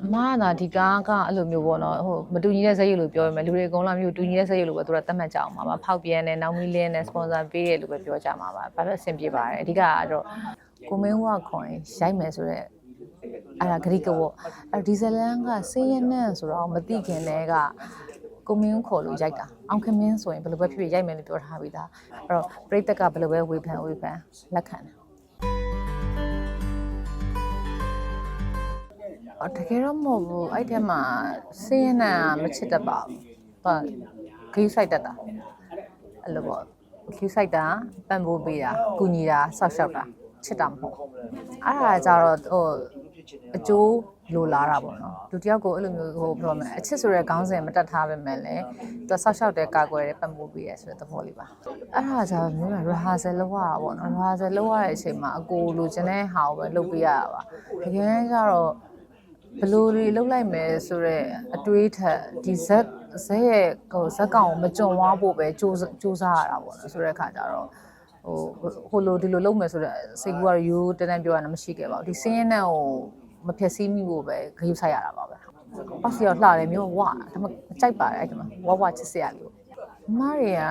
အမကဒါဒီကားကအဲ့လိုမျိုးပေါ့နော်ဟိုမတူညီတဲ့ဇက်ရုပ်လို့ပြောရမယ်လူတွေအကုန်လုံးမျိုးတူညီတဲ့ဇက်ရုပ်လို့ပဲသူတို့သတ်မှတ်ကြအောင်ပါပါဖောက်ပြန်တယ်နောက်မီလင်းနဲ့စပွန်ဆာပေးတယ်လို့ပဲပြောကြမှာပါဘာလို့အဆင်ပြေပါတယ်အဓိကကတော့ကိုမင်းဝခွန်ရိုက်မယ်ဆိုတော့အဲ့ဒါဂရိကဝတ်အဲ့ဒီဇလန်ကစေးရနန့်ဆိုတော့မသိခင်တည်းကကိုမင်းခေါ်လို့ရိုက်တာအောင်ခမင်းဆိုရင်ဘယ်လိုပဲဖြစ်ဖြစ်ရိုက်မယ်လို့ပြောထားပြီးသားအဲ့တော့ပြိတ္တကဘယ်လိုပဲဝေဖန်ဝေဖန်လက်ခံတယ် တကယ်တော့မဟုတ်ဘူးအဲ့ထဲမှာစင်းရနံမချစ်တတ်ပါဘူး။ဘာခီးဆိုင်တတ်တာအဲ့လိုပေါ့ခီးဆိုင်တာပံ့ပိုးပေးတာကုညီတာဆောက်ရှောက်တာချစ်တာမဟုတ်ဘူး။အဲ့ဒါကြတော့ဟိုအကျိုးလိုလာတာပေါ့နော်။လူတယောက်ကိုအဲ့လိုမျိုးဟိုပြောမယ်အချစ်ဆိုတဲ့ခေါင်းစဉ်မတက်ထားပဲမဲ့လေသူဆောက်ရှောက်တဲ့ကာကွယ်တဲ့ပံ့ပိုးပေးရဆိုတဲ့သဘောလေးပါ။အဲ့ဒါကြတော့မျိုး rehearsal လုပ်ရတာပေါ့နော် rehearsal လုပ်ရတဲ့အချိန်မှာအကိုလိုချင်တဲ့ဟာကိုပဲလုပ်ပေးရတာပါ။တကယ်ကြတော့ ဘယ်လိုတွေလှုပ်လိုက်မယ်ဆိုတော့အတွေးထက်ဒီဇက်ဇက်ရဲ့ဟိုဇက်ကောင်ကိုမကြုံဝါဖို့ပဲစူးစစူးစားရတာပေါ့နော်ဆိုတဲ့အခါကျတော့ဟိုဟိုလိုဒီလိုလုပ်မယ်ဆိုတော့စိတ်ကူကတော့ရိုးတန်းတန်းပြောရတာမရှိခဲ့ပါဘူးဒီစင်းရဲနဲ့ဟိုမဖြက်စီးမိဖို့ပဲဂရုစိုက်ရတာပါပဲအောက်စီတော့လှတယ်မျိုးဝါဒါမှကြိုက်ပါတယ်အဲ့ဒီမှာဝါဝါချစ်စရာလေးပေါ့မမတွေက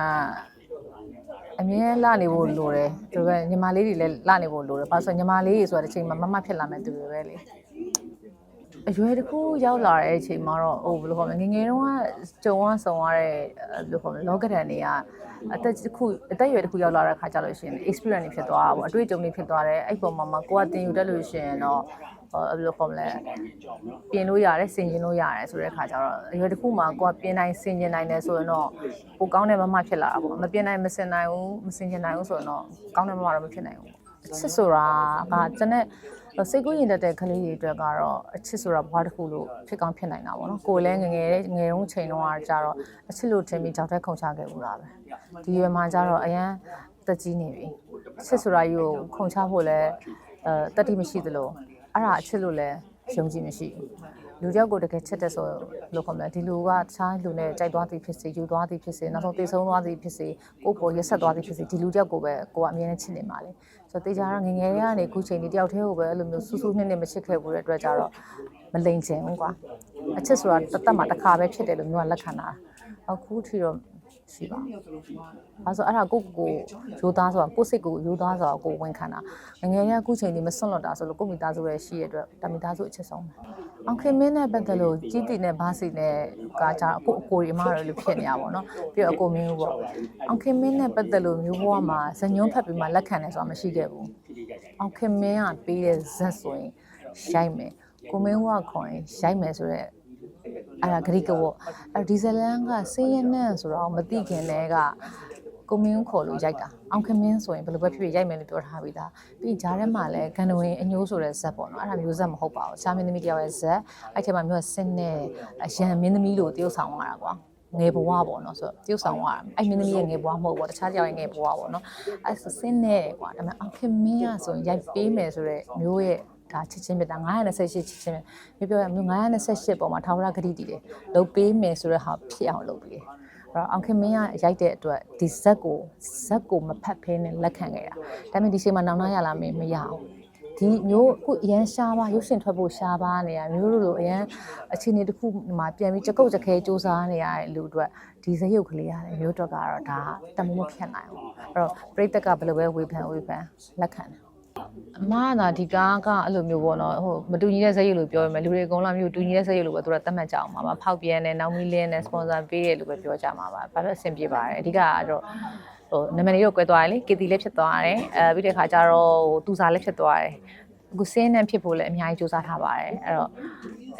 အမြဲလှနေဖို့လိုတယ်သူကညီမလေးတွေလည်းလှနေဖို့လိုတယ်ဘာလို့ဆိုညီမလေးတွေဆိုတာတစ်ချိန်မှာမမဖြစ်လာမယ်သူတွေပဲလေ အရွယ်တစ်ခုရောက်လာတဲ့အချိန်မှာတော့ဟိုဘယ်လိုခေါ်မလဲငယ်ငယ်တုန်းကကြုံရဆုံရတဲ့ဘယ်လိုခေါ်မလဲလောကဒဏ်တွေကအသက်တစ်ခုအသက်အရွယ်တစ်ခုရောက်လာတဲ့ခါကျလို့ရှိရင် experience တွေဖြစ်သွားတာပေါ့အတွေ့အကြုံတွေဖြစ်သွားတယ်အဲ့ပုံမှာမှာကိုကတင်ယူတတ်လို့ရှိရင်တော့ဟိုဘယ်လိုခေါ်မလဲပြင်လို့ရတယ်ဆင်ကျင်လို့ရတယ်ဆိုတဲ့ခါကျတော့အရွယ်တစ်ခုမှာကိုကပြင်နိုင်ဆင်ကျင်နိုင်တယ်ဆိုရင်တော့ပိုကောင်းတဲ့မမဖြစ်လာတာပေါ့မပြင်နိုင်မဆင်နိုင်ဘူးမဆင်ကျင်နိုင်ဘူးဆိုရင်တော့ကောင်းတဲ့မမတော့မဖြစ်နိုင်ဘူး ချစ်ဆိုတာကကျွန်တဲ့စိတ်ကူးရင်တက်တဲ့ကလေးတွေအတွက်ကတော့အချစ်ဆိုတာဘွားတစ်ခုလို့ဖြစ်ကောင်းဖြစ်နိုင်တာပေါ့နော်ကိုယ်လည်းငယ်ငယ်ငယ်တုန်းချိန်တုန်းကကြတော့အချစ်လို့ထင်ပြီးကြောက်တဲ့ခုန်ချခဲ့ဘူးလားပဲဒီရွယ်မှာကြတော့အရန်တက်ကြီးနေပြီအချစ်ဆိုတာယူကိုခုန်ချဖို့လည်းအဲတတိမရှိသလိုအဲ့ဒါအချစ်လို့လည်း ယုံကြည်မရှိဘူးလူတယောက်ကိုတကယ်ချစ်တဲ့ဆိုလို့ခေါ်မလဲဒီလူကတခြားလူနဲ့ကြိုက်သွားသည်ဖြစ်စေယူသွားသည်ဖြစ်စေနောက်ဆုံးတေဆုံးသွားသည်ဖြစ်စေကိုယ့်ကိုရက်ဆက်သွားသည်ဖြစ်စေဒီလူတယောက်ကိုပဲကိုကအမြဲတမ်းချစ်နေမှာလေဆိုတော့တေချာတော့ငယ်ငယ်ကနေအခုချိန်ဒီတယောက်တည်းကိုပဲအဲ့လိုမျိုးဆူဆူနှစ်နှစ်မချစ်ခဲ့ဘူးတဲ့အတွက်ကြတော့မလိန်ချင်ဘူးကွာအချစ်ဆိုတာတစ်သက်မှာတစ်ခါပဲဖြစ်တယ်လို့မျိုးကလက်ခံတာအခုထီတော့ ရှိပါအဲဆိုအဲ့ဒါကိုကိုရိုးသားဆိုတာကိုစိတ်ကိုရိုးသားဆိုတာကိုဝန်ခံတာငငယ်ရအခုချိန်ဒီမစွန့်လွတ်တာဆိုလို့ကိုမိသားစုရဲ့ရှိရတဲ့အတွက်ဒါမိသားစုအချစ်ဆုံးပဲအောင်ခင်မင်းနဲ့ပတ်သက်လို့ကြီးတီနဲ့ဘာစီနဲ့ကကြအခုအကိုရီအမတော်လို့ဖြစ်နေရပါတော့ပြီးတော့အကိုမင်းဘူးပေါ့အောင်ခင်မင်းနဲ့ပတ်သက်လို့မျိုးဘဝမှာဇညွန်းဖက်ပြီးမှလက်ခံတယ်ဆိုတာမရှိခဲ့ဘူးအောင်ခင်မင်းကပေးတဲ့ဇက်ဆိုရင်ရိုက်မယ်ကိုမင်းဝခွန်ရိုက်မယ်ဆိုတော့ အဲ့ဒါဂရိကဝတ်အဲ့ဒီဇလန်ကစေးရနန့်ဆိုတော့မသိခင်တည်းကကိုမင်းခေါ်လို့ရိုက်တာအောင်ခမင်းဆိုရင်ဘယ်လိုပဲဖြစ်ဖြစ်ရိုက်မယ်လို့ပြောထားပြီးသားပြီးဂျားထဲမှာလည်းဂန်ဒဝင်အညိုးဆိုတဲ့ဇက်ပေါ့နော်အဲ့ဒါမျိုးဇက်မဟုတ်ပါဘူးရှားမင်းသမီးတယောက်ရဲ့ဇက်အဲ့ထဲမှာမျိုးဆင်းနေအရန်မင်းသမီးလို့တရုပ်ဆောင်ရတာကွာငယ်ဘဝပေါ့နော်ဆိုတော့တရုပ်ဆောင်ရတာအဲ့မင်းသမီးရဲ့ငယ်ဘဝမဟုတ်ဘူးတခြားတယောက်ရဲ့ငယ်ဘဝပေါ့နော်အဲ့ဆိုဆင်းနေကွာဒါပေမဲ့အောင်ခမင်းကဆိုရင်ရိုက်ပေးမယ်ဆိုတော့မျိုးရဲ့ ဒါချစ်ချင်းမြတ်တာ928ချစ်ချင်းမြတ်ပြောရမျိုး928ပေါ်မှာထာဝရဂတိတည်တယ်လုပ်ပေးမယ်ဆိုတဲ့ဟာဖြစ်အောင်လုပ်ပေးတယ်အဲ့တော့အောင်ခင်မင်းကရိုက်တဲ့အတွက်ဒီဇက်ကိုဇက်ကိုမဖတ်ဖဲနဲ့လက်ခံခဲ့တာဒါပေမဲ့ဒီချိန်မှာနောင်နာရလာမင်းမရအောင်ဒီမျိုးအခုအရန်ရှားပါရုပ်ရှင်ထွက်ဖို့ရှားပါနေရမျိုးတို့လိုအရန်အခြေအနေတစ်ခုမှာပြန်ပြီးကြကုတ်ကြခဲစူးစမ်းနေရတဲ့လူအတွက်ဒီဇက်ရုပ်ကလေးရတယ်မျိုးတော့ကတော့ဒါတမမိုးဖြတ်နိုင်အောင်အဲ့တော့ပြိတ္တကဘယ်လိုပဲဝေဖန်ဝေဖန်လက်ခံတယ် အမကဒါဒီကားကအဲ့လိုမျိုးပေါ့နော်ဟိုမတူညီတဲ့ဇက်ရုပ်လို့ပြောရမယ်လူတွေအကုန်လုံးမျိုးတူညီတဲ့ဇက်ရုပ်လို့ပဲသူတို့သတ်မှတ်ကြအောင်ပါပါဖောက်ပြန်တယ်နောက်မီလင်းတယ်စပွန်ဆာပေးတယ်လို့ပဲပြောကြမှာပါဘာလို့အဆင်ပြေပါတယ်အဓိကကတော့ဟိုနာမည်လေးတော့ကွဲသွားတယ်လေကီတီလည်းဖြစ်သွားတယ်အဲပြီးတဲ့ခါကျတော့ဟိုတူစာလည်းဖြစ်သွားတယ်အခုစင်းနဲ့ဖြစ်ဖို့လည်းအများကြီးစူးစမ်းထားပါတယ်အဲ့တော့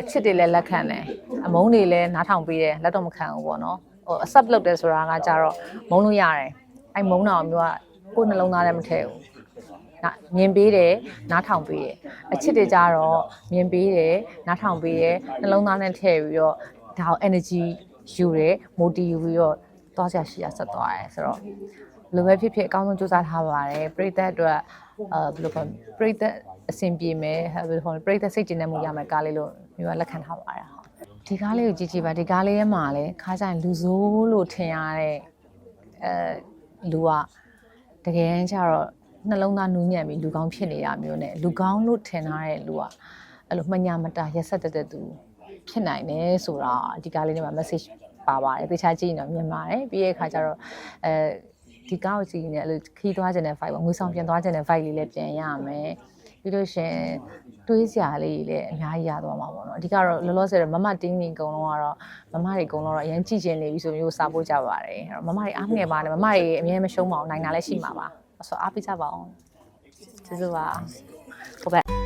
အချစ်တွေလည်းလက်ခံတယ်အမုန်းတွေလည်းနားထောင်ပေးတယ်လက်တော့မခံဘူးပေါ့နော်ဟို accept လုပ်တယ်ဆိုတာကကြတော့မုန်းလို့ရတယ်အဲ့မုန်းတာမျိုးကကိုယ်နှလုံးသားထဲမထည့်ဘူးနာ မြင်ပေးတယ်နားထောင်ပေးတယ်အချစ်တွေကြတော့မြင်ပေးတယ်နားထောင်ပေးတယ်နှလုံးသားနဲ့ထည့်ပြီးတော့ဒါကို energy ယူတယ် motive ယူပြီးတော့သွားကြရှိရဆက်သွားတယ်ဆိုတော့လိုပဲဖြစ်ဖြစ်အကောင်းဆုံးစူးစမ်းထားပါတယ်ပရိသတ်အတွက်အဲဘယ်လိုခေါ်ပရိသတ်အဆင်ပြေမယ်ဘယ်လိုခေါ်ပရိသတ်စိတ်ကျဉ်းတဲ့မှုရမယ်ကားလေးလို့မျိုးကလက်ခံထားပါတယ်ဟုတ်ဒီကားလေးကိုကြည့်ကြည့်ပါဒီကားလေးထဲမှာလည်းခါကြရင်လူဆိုးလို့ထင်ရတဲ့အဲလူကတကယ်ကျတော့ နှလုံးသားနူးညံ့ပြီးလူကောင်းဖြစ်နေတာမျိုးနဲ့လူကောင်းလို့ထင်ထားတဲ့လူကအဲ့လိုမညာမတာရက်ဆက်တက်တဲ့သူဖြစ်နိုင်တယ်ဆိုတာဒီကားလေးထဲမှာ message ပါပါတယ်တခြားကြည့်ရင်တော့မြင်ပါတယ်ပြီးရဲ့အခါကျတော့အဲဒီကားကိုကြည့်ရင်လည်းအဲ့လိုခီးသွားခြင်းတဲ့ fight ပေါ့ငွေဆောင်ပြန်သွားခြင်းတဲ့ fight လေးလည်းပြန်ရမယ်ပြီးလို့ရှရင်တွေးစရာလေးတွေလည်းအများကြီးရသွားမှာပေါ့နော်အဓိကတော့လောလောဆယ်တော့မမတင်းနေအကုန်လုံးကတော့မမတွေအကုန်လုံးတော့အရင်ကြည့်ချင်နေပြီဆိုမျိုးစားဖို့ကြပါတယ်အဲ့တော့မမတွေအားမငယ်ပါနဲ့မမတွေအမြဲမရှုံးပါအောင်နိုင်တာလည်းရှိမှာပါ ဆိုတော့အားပေးကြပါအောင်ကျေးဇူးပါဟုတ်ကဲ့